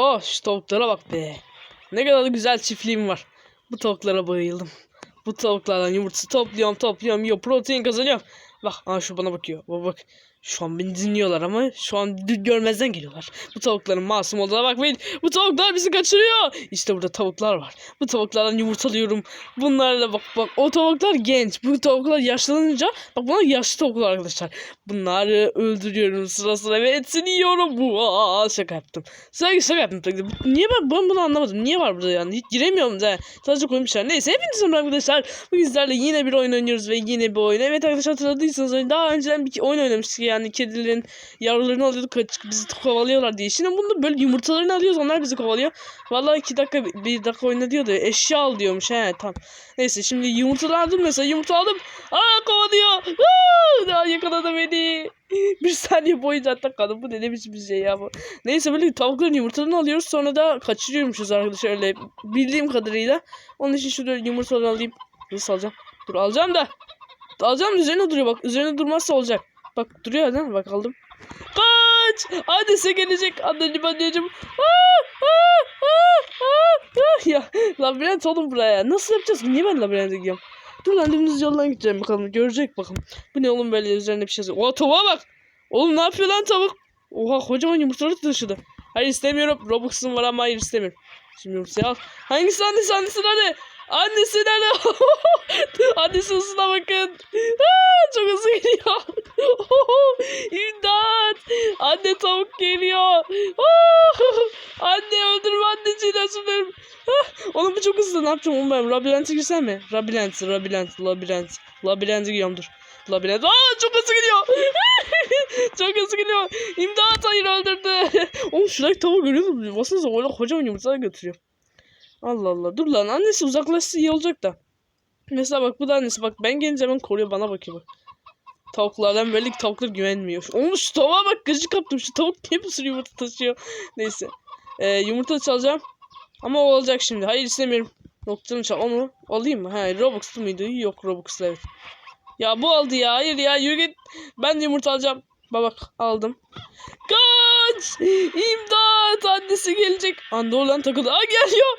Oh şu tavuklara bak be. Ne kadar da güzel çiftliğim var. Bu tavuklara bayıldım. Bu tavuklardan yumurtası topluyorum topluyorum yiyor protein kazanıyorum. Bak aa şu bana bakıyor. Bak bak. Şu an beni dinliyorlar ama şu an görmezden geliyorlar. Bu tavukların masum olduğuna bakmayın. Bu tavuklar bizi kaçırıyor. İşte burada tavuklar var. Bu tavuklardan yumurtalıyorum. Bunlarla bak bak o tavuklar genç. Bu tavuklar yaşlanınca bak bunlar yaşlı tavuklar arkadaşlar. Bunları öldürüyorum sıra sıra ve etini yiyorum. Aa, şaka yaptım. Şaka, şaka yaptım. Niye ben, ben bunu anlamadım. Niye var burada yani? Hiç giremiyorum da. Sadece koymuşlar. Neyse hepinize merhaba arkadaşlar. Bugün sizlerle yine bir oyun oynuyoruz ve yine bir oyun. Evet arkadaşlar hatırladıysanız daha önceden bir oyun oynamıştık yani kedilerin yavrularını alıyorduk kaç, bizi kovalıyorlar diye. Şimdi bunda böyle yumurtalarını alıyoruz onlar bizi kovalıyor. Vallahi iki dakika bir dakika oyna diyordu. Eşya al diyormuş he tamam. Neyse şimdi yumurtalar aldım mesela yumurta aldım. Aa kovalıyor. Aa, yakaladı beni. bir saniye boyunca hatta kaldım. Bu ne ne biçim bir şey ya bu. Neyse böyle tavukların yumurtalarını alıyoruz sonra da kaçırıyormuşuz arkadaşlar öyle bildiğim kadarıyla. Onun için şurada yumurtaları alayım. Nasıl alacağım? Dur alacağım da. Alacağım üzerine duruyor bak. Üzerine durmazsa olacak. Bak duruyor değil mi? Bak aldım. Kaç! Annesi gelecek. Anneciğim anneciğim. Aa, aa, aa, aa, aa. Ya labirent oğlum buraya. Nasıl yapacağız? Niye ben labirente gidiyorum? Dur lan dümdüz yoldan gideceğim bakalım. Görecek bakalım. Bu ne oğlum böyle üzerine bir şey yazıyor. Oha tavuğa bak. Oğlum ne yapıyor lan tavuk? Oha kocaman yumurtaları taşıdı. Hayır istemiyorum. Robux'um var ama hayır istemiyorum. Şimdi yumurtayı al. Hangisi annesi annesi nerede? Annesi nerede? annesi hızına bakın. Aa, çok hızlı geliyor. İmdat. Anne tavuk geliyor. Anne öldürme anneciğini özür dilerim. Ah, Oğlum bu çok hızlı ne yapacağım oğlum ben? Labirente girsem mi? Labirent, labirent, labirent. Labirente giriyorum dur. Labirent. Aa çok hızlı gidiyor. çok hızlı gidiyor. İmdat hayır öldürdü. oğlum şuradaki tavuğu görüyor musun? Baksanıza öyle kocaman yumurtalar götürüyor. Allah Allah. Dur lan annesi uzaklaşsa iyi olacak da. Mesela bak bu da annesi bak ben gelince hemen koruyor bana bakıyor bak. Tavuklardan belli ki tavuklar güvenmiyor. Oğlum şu tavuğa bak gıcık kaptım. Şu tavuk niye bir sürü yumurta taşıyor. Neyse. Ee, yumurta çalacağım. Ama o olacak şimdi. Hayır istemiyorum. Noktanı çal. Onu alayım mı? Ha Robux'lu muydu? Yok Robux'lu evet. Ya bu aldı ya. Hayır ya yürü git. Ben de yumurta alacağım. Bak bak aldım. Kaç! İmdat! Annesi gelecek. Anda olan takıldı. Aa geliyor.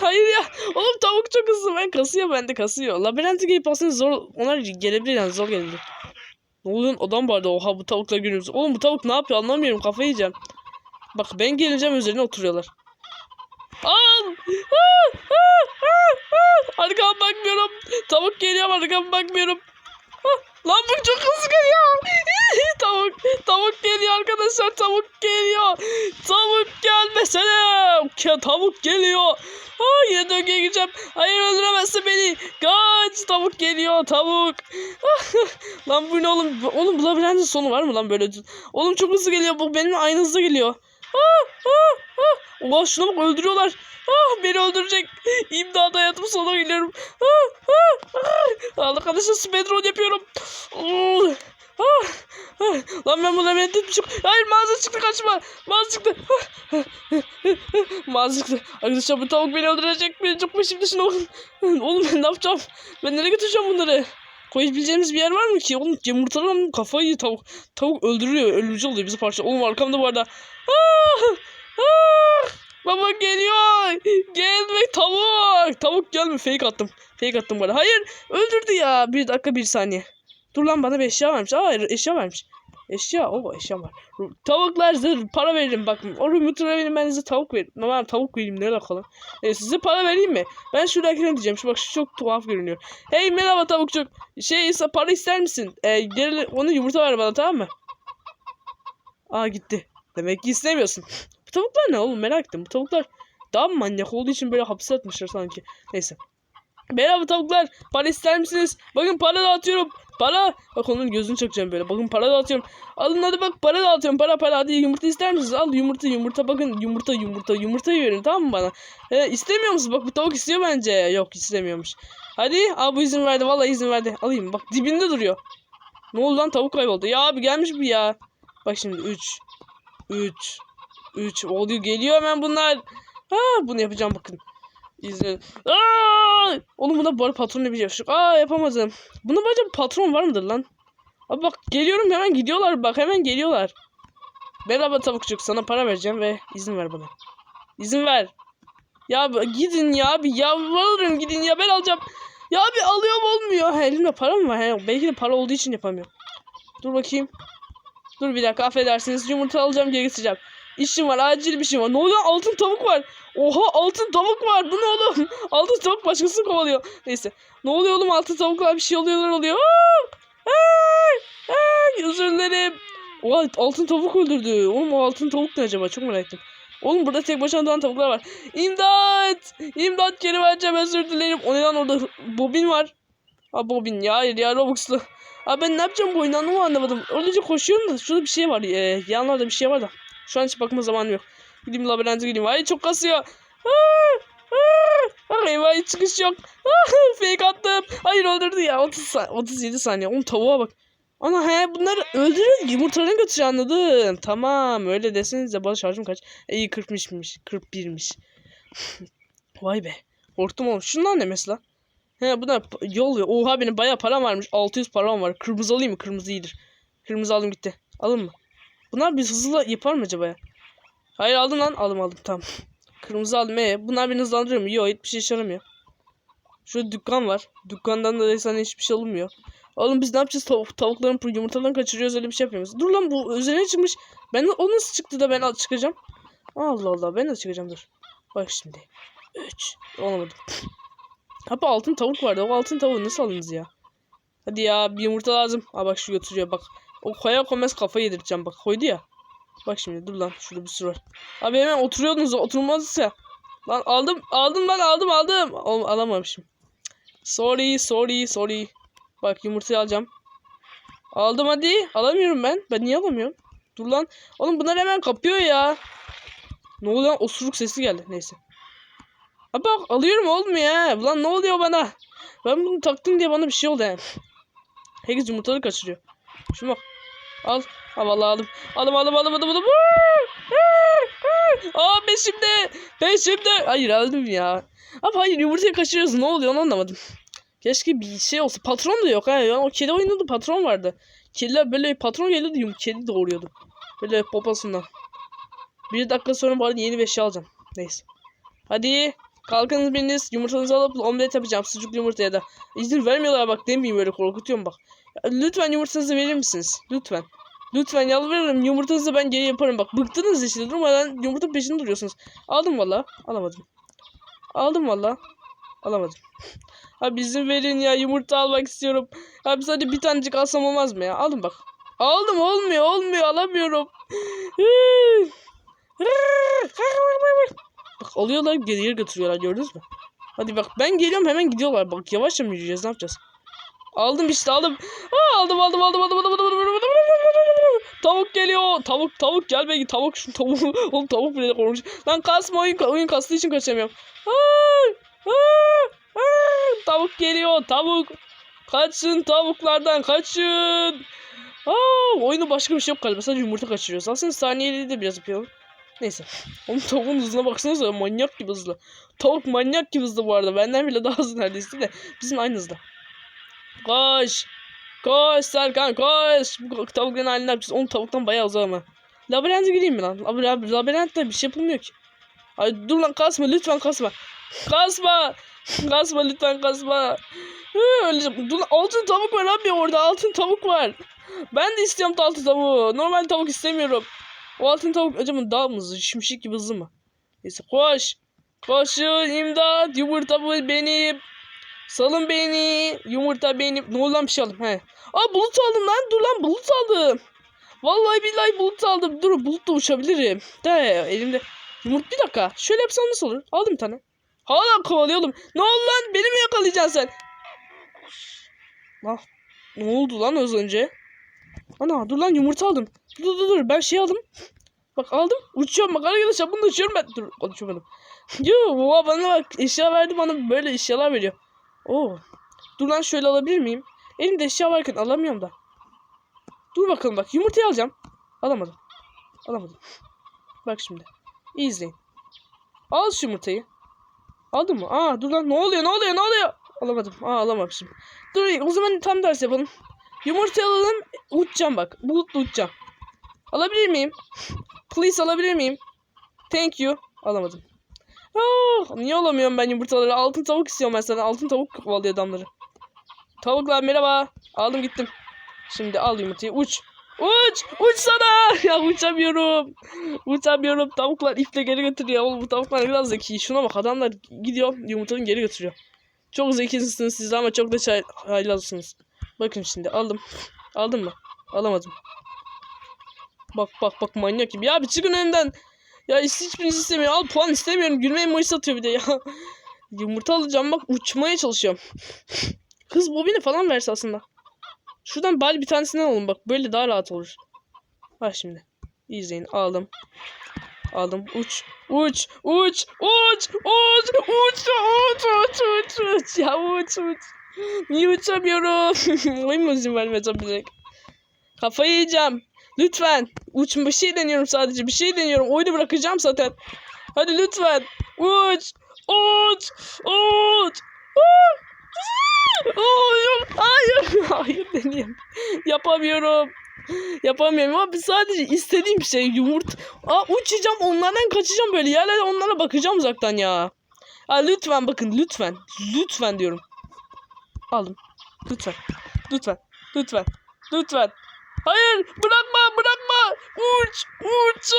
Hayır ya. Oğlum tavuk çok hızlı. Ben kasıyor bende kasıyor. Labirente gelip aslında zor. Onlar gelebilir yani zor gelebilir. Ne oluyor? Adam vardı. Oha bu tavukla görüyoruz. Oğlum bu tavuk ne yapıyor anlamıyorum. Kafayı yiyeceğim. Bak ben geleceğim üzerine oturuyorlar. Al! Arkama bakmıyorum. Tavuk geliyor ama arkama bakmıyorum. Lan bu çok hızlı geliyor. tavuk, tavuk geliyor arkadaşlar. Tavuk geliyor. Tavuk gelmesene. Tavuk geliyor. Aa, yine döngüye gireceğim. Hayır öldüremezsin beni. Kaç. Tavuk geliyor. Tavuk. lan bu ne oğlum? Oğlum bu labirentin sonu var mı lan böyle? Oğlum çok hızlı geliyor. Bu benim aynı hızda geliyor. Ah, ah, ah. Ulan şuna bak öldürüyorlar. Ah beni öldürecek. İmdat hayatım sonuna geliyorum. Ah, ah, ah. Arkadaşlar speedrun yapıyorum. Oh, ah, ah. Lan ben buna ben etmişim. Hayır mağaza çıktı kaçma. Mağaza çıktı. Ah, ah, ah, ah. Mağaza çıktı. Arkadaşlar bu tavuk beni öldürecek. Beni çok peşim dışına olun. Oğlum ben ne yapacağım? Ben nereye götüreceğim bunları? Koyabileceğimiz bir yer var mı ki? Oğlum yumurtalar kafayı tavuk. Tavuk öldürüyor. Ölücü oluyor bizi parça. Oğlum arkamda bu arada. Ah! Ah! Baba geliyor. Gelme tavuk. Tavuk gelme. Fake attım. Fake attım bana. Hayır. Öldürdü ya. Bir dakika bir saniye. Dur lan bana bir eşya vermiş. Aa eşya vermiş. Eşya. O eşya var. Tavuklar zırh. Para veririm. Bak. O remote'u verin ben size tavuk veririm. Normal tavuk vereyim. Ne alakalı? E, size para vereyim mi? Ben şuradakine diyeceğim. Şu bak şu çok tuhaf görünüyor. Hey merhaba tavukçuk. Şey para ister misin? E, gel onu yumurta ver bana tamam mı? Aa gitti. Demek ki istemiyorsun. Bu tavuklar ne oğlum merak ettim. Bu tavuklar daha mı manyak olduğu için böyle hapse atmışlar sanki. Neyse. Merhaba tavuklar. Para ister misiniz? Bakın para dağıtıyorum. Para. Bak onun gözünü çekeceğim böyle. Bakın para dağıtıyorum. Alın hadi bak para dağıtıyorum. Para para. Hadi yumurta ister misiniz? Al yumurta yumurta. Bakın yumurta yumurta. Yumurtayı verin tamam mı bana? He, istemiyor musunuz? Bak bu tavuk istiyor bence. Yok istemiyormuş. Hadi. Aa bu izin verdi. Vallahi izin verdi. Alayım. Bak dibinde duruyor. Ne oldu lan tavuk kayboldu. Ya abi gelmiş bu ya. Bak şimdi 3 3 3 oluyor geliyor hemen bunlar. Ha bunu yapacağım bakın. İzle. Aa! Oğlum bunda bari patronla bir yok. Aa yapamadım. Bunda bence patron var mıdır lan? Abi bak geliyorum hemen gidiyorlar bak hemen geliyorlar. Merhaba tavukçuk sana para vereceğim ve izin ver bana. İzin ver. Ya gidin ya abi yalvarırım gidin ya ben alacağım. Ya abi alıyorum olmuyor. He, elimde para mı var? He, belki de para olduğu için yapamıyorum. Dur bakayım. Dur bir dakika affedersiniz yumurta alacağım geri getireceğim. İşim var acil bir şey var. Ne oluyor altın tavuk var. Oha altın tavuk var bu ne oğlum? altın tavuk başkasını kovalıyor. Neyse. Ne oluyor oğlum altın tavuklar bir şey oluyorlar oluyor. Aa! Aa! Aa! Özür dilerim. Oha altın tavuk öldürdü. Oğlum o altın tavuk ne acaba çok merak ettim. Oğlum burada tek başına doğan tavuklar var. İmdat! İmdat geri vereceğim özür dilerim. O ne lan orada bobin var. Ha bobin ya hayır ya Robux'lu. Abi ben ne yapacağım bu oyundan onu anlamadım. Öylece koşuyorum da şurada bir şey var. Ee, yanlarda bir şey var da. Şu an hiç bakma zamanım yok. Gideyim labirente gideyim. Ay çok kasıyor. Eyvah hiç çıkış yok. Fake attım. Hayır öldürdü ya. 30 sa- 37 saniye. Oğlum tavuğa bak. Ana he bunları öldürür yumurtalarını götürüyor anladım. Tamam öyle desenize bana şarjım kaç? E, İyi 40'mışmış. 41'miş. Vay be. Korktum oğlum. Şunlar ne mesela? He bu da yol ya. Oha benim bayağı param varmış. 600 param var. Kırmızı alayım mı? Kırmızı iyidir. Kırmızı aldım gitti. Alın mı? Bunlar biz hızlı yapar mı acaba? Hayır aldım lan. Aldım aldım tamam. Kırmızı aldım. E, bunlar beni hızlandırıyor mu? Yok hiçbir şey işe yaramıyor. Şurada dükkan var. Dükkandan da sana hiçbir şey alınmıyor. Oğlum biz ne yapacağız? Tavuk, tavukların yumurtadan kaçırıyoruz öyle bir şey yapıyoruz. Dur lan bu üzerine çıkmış. Ben o nasıl çıktı da ben çıkacağım? Allah Allah ben de çıkacağım dur. Bak şimdi. 3. Olamadı. Abi altın tavuk vardı. O altın tavuğu nasıl aldınız ya? Hadi ya bir yumurta lazım. Aa bak şu götürüyor bak. O koya koymaz kafa yedireceğim bak. Koydu ya. Bak şimdi dur lan şurada bir sürü var. Abi hemen oturuyordunuz oturmazsa. Lan aldım aldım lan aldım aldım. Al, alamamışım. Sorry sorry sorry. Bak yumurtayı alacağım. Aldım hadi. Alamıyorum ben. Ben niye alamıyorum? Dur lan. Oğlum bunlar hemen kapıyor ya. Ne oluyor lan? Osuruk sesi geldi. Neyse. Abi bak alıyorum olmuyor ha. Lan ne oluyor bana? Ben bunu taktım diye bana bir şey oldu yani. Herkes yumurtaları kaçırıyor. Şuna bak. Al. Ha vallahi aldım. Aldım aldım aldım aldım aldım. Aa peşimde. Peşimde. Hayır aldım ya. Abi hayır yumurtayı kaçırıyoruz. Ne oluyor onu anlamadım. Keşke bir şey olsa. Patron da yok ha. O kedi oyununda da patron vardı. Kediler böyle patron geliyordu yum kedi doğuruyordu. Böyle poposundan. Bir dakika sonra bari yeni bir şey alacağım. Neyse. Hadi. Kalkınız biriniz yumurtanızı alıp omlet yapacağım. Sucuklu yumurta ya da. İzin vermiyorlar bak demeyeyim böyle korkutuyorum bak. Lütfen yumurtanızı verir misiniz? Lütfen. Lütfen yalvarırım yumurtanızı ben geri yaparım bak. Bıktınız işte durmadan yumurta peşinde duruyorsunuz. Aldım valla. Alamadım. Aldım valla. Alamadım. Abi izin verin ya yumurta almak istiyorum. Abi sadece bir tanecik alsam olmaz mı ya? Aldım bak. Aldım olmuyor olmuyor alamıyorum. Bak alıyorlar geriye götürüyorlar gördünüz mü? Hadi bak ben geliyorum hemen gidiyorlar. Bak yavaşça mı yürüyeceğiz ne yapacağız? Aldım işte aldım. Aa, aldım aldım aldım aldım aldım aldım aldım aldım aldım Tavuk geliyor. Tavuk tavuk gel be tavuk şu tavuk. Oğlum tavuk bile korkmuş. Lan kasma oyun oyun kastığı için kaçamıyorum. Tavuk geliyor tavuk. Kaçın tavuklardan kaçın. Aa, oyunda başka bir şey yok galiba. Sadece yumurta kaçırıyoruz. Aslında saniyeli de biraz yapıyorum. Neyse. Oğlum tavuğun hızına baksanıza manyak gibi hızlı. Tavuk manyak gibi hızlı bu arada. Benden bile daha hızlı neredeyse de. Bizim aynı hızda. Koş. Koş Serkan koş. Bu tavukların ne yapacağız? Oğlum tavuktan bayağı uzak ama. Labirente gireyim mi lan? Abi, abi labirentte bir şey yapılmıyor ki. Ay dur lan kasma lütfen kasma. Kasma. Kasma lütfen kasma. Öleceğim. Dur lan altın tavuk var abi orada altın tavuk var. Ben de istiyorum altın tavuğu. Normal tavuk istemiyorum. O altın tavuk acaba daha mı hızlı? Şimşek gibi hızlı mı? Neyse koş. Koşun imdat. Yumurta bu benim. Salın beni. Yumurta benim. Ne oldu lan bir şey aldım. He. Aa bulut aldım lan. Dur lan bulut aldım. Vallahi billahi bulut aldım. Dur bulutla uçabilirim. De elimde. Yumurt bir dakika. Şöyle yapsam nasıl olur? Aldım bir tane. Hala kovalıyorum. Ne oldu lan? Beni mi yakalayacaksın sen? Lan. Ne oldu lan az önce? Ana dur lan yumurta aldım. Dur dur dur ben şey aldım. Bak aldım. Uçuyorum bak arkadaşlar bunu uçuyorum ben. Dur konuşamadım. Yo baba bana bak eşya verdi bana böyle eşyalar veriyor. Oo. Dur lan şöyle alabilir miyim? Elimde eşya varken alamıyorum da. Dur bakalım bak yumurtayı alacağım. Alamadım. Alamadım. Bak şimdi. İyi izleyin. Al şu yumurtayı. Aldın mı? Aa dur lan ne oluyor ne oluyor ne oluyor? Alamadım. Aa alamamışım. Dur o zaman tam ders yapalım. Yumurta alalım. Uçacağım bak. Bulutla uçacağım. Alabilir miyim? Please alabilir miyim? Thank you. Alamadım. Ah, niye alamıyorum ben yumurtaları? Altın tavuk istiyorum ben sana. Altın tavuk kovalıyor adamları. Tavuklar merhaba. Aldım gittim. Şimdi al yumurtayı. Uç. Uç. Uç sana. Ya uçamıyorum. Uçamıyorum. Tavuklar iple geri götürüyor. Oğlum bu tavuklar biraz zeki. Şuna bak adamlar gidiyor yumurtanı geri götürüyor. Çok zekisiniz siz ama çok da çay haylazsınız. Bakın şimdi aldım. Aldın mı? Alamadım. Bak bak bak manyak gibi. Ya bir çıkın önümden. Ya hiç- hiçbirinizi istemiyor. Al puan istemiyorum. Gülme emojisi atıyor bir de ya. Yumurta alacağım bak uçmaya çalışıyorum. Hız bobini falan verse aslında. Şuradan bari bir tanesinden alalım bak. Böyle daha rahat olur. Bak şimdi. İzleyin. Aldım. Aldım. Uç. Uç. Uç. Uç. Uç. Uç. Uç. Uç. Uç. Uç. Ya uç. Uç. Niye uçamıyorum? Oyun mu izin tabii. Kafayı yiyeceğim. Lütfen. Uç bir şey deniyorum sadece. Bir şey deniyorum. Oyunu bırakacağım zaten. Hadi lütfen. Uç. Uç. Uç. Uç. Hayır. Hayır. Hayır deneyeyim. Yapamıyorum. Yapamıyorum ama sadece istediğim şey yumurta. Aa uçacağım onlardan kaçacağım böyle yerlere onlara bakacağım uzaktan ya. Aa, lütfen bakın lütfen. Lütfen diyorum. Aldım. Lütfen. Lütfen. Lütfen. Lütfen. Hayır bırakma bırakma. Uç uç.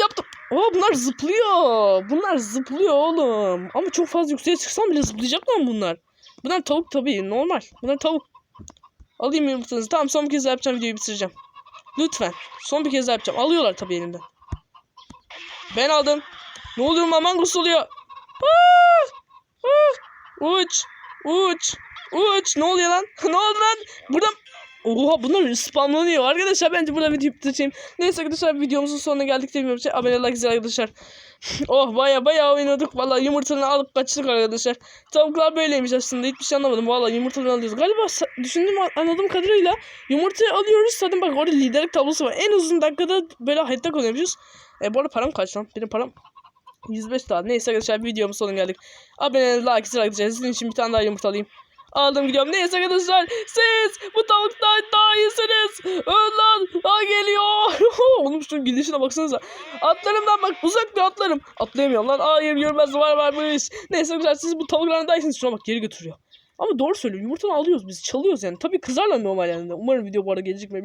Yaptım. Oo bunlar zıplıyor. Bunlar zıplıyor oğlum. Ama çok fazla yükseğe çıksam bile zıplayacaklar mı bunlar? Bunlar tavuk tabii normal. Bunlar tavuk. Alayım yumurtanızı. Tamam son bir kez daha yapacağım videoyu bitireceğim. Lütfen. Son bir kez daha yapacağım. Alıyorlar tabii elimden. Ben aldım. Ne oluyor mamangus oluyor. Aa! Aa! Uç. Uç. Uç. Ne oluyor lan? ne oldu lan? Buradan Oha bunlar spamlanıyor. Arkadaşlar bence burada videoyu bitireyim. Neyse arkadaşlar videomuzun sonuna geldik demiyorum. Şey, abone like güzel arkadaşlar. oh baya baya oynadık. Valla yumurtanı alıp kaçtık arkadaşlar. Tavuklar böyleymiş aslında. Hiçbir şey anlamadım. Valla yumurtaları alıyoruz. Galiba düşündüğüm anladığım kadarıyla yumurtayı alıyoruz. Zaten bak orada liderlik tablosu var. En uzun dakikada böyle hayatta kalıyormuşuz. E bu arada param kaç lan? Benim param 105 daha. Neyse arkadaşlar videomun sonuna geldik. Abone like güzel arkadaşlar. Sizin için bir tane daha yumurta alayım. Aldım gidiyorum. Neyse arkadaşlar siz bu tavuktan daha iyisiniz. Öl lan. Geliyor. Oğlum şunun gidişine baksanıza. Atlarım lan bak uzak bir atlarım. Atlayamıyorum lan. Hayır görmez var varmış. Neyse arkadaşlar siz bu tavuklardan daha iyisiniz. Şuna bak geri götürüyor. Ama doğru söylüyor. Yumurtanı alıyoruz biz. Çalıyoruz yani. Tabii kızarlar normal yani. Umarım video bu arada gelecek mi?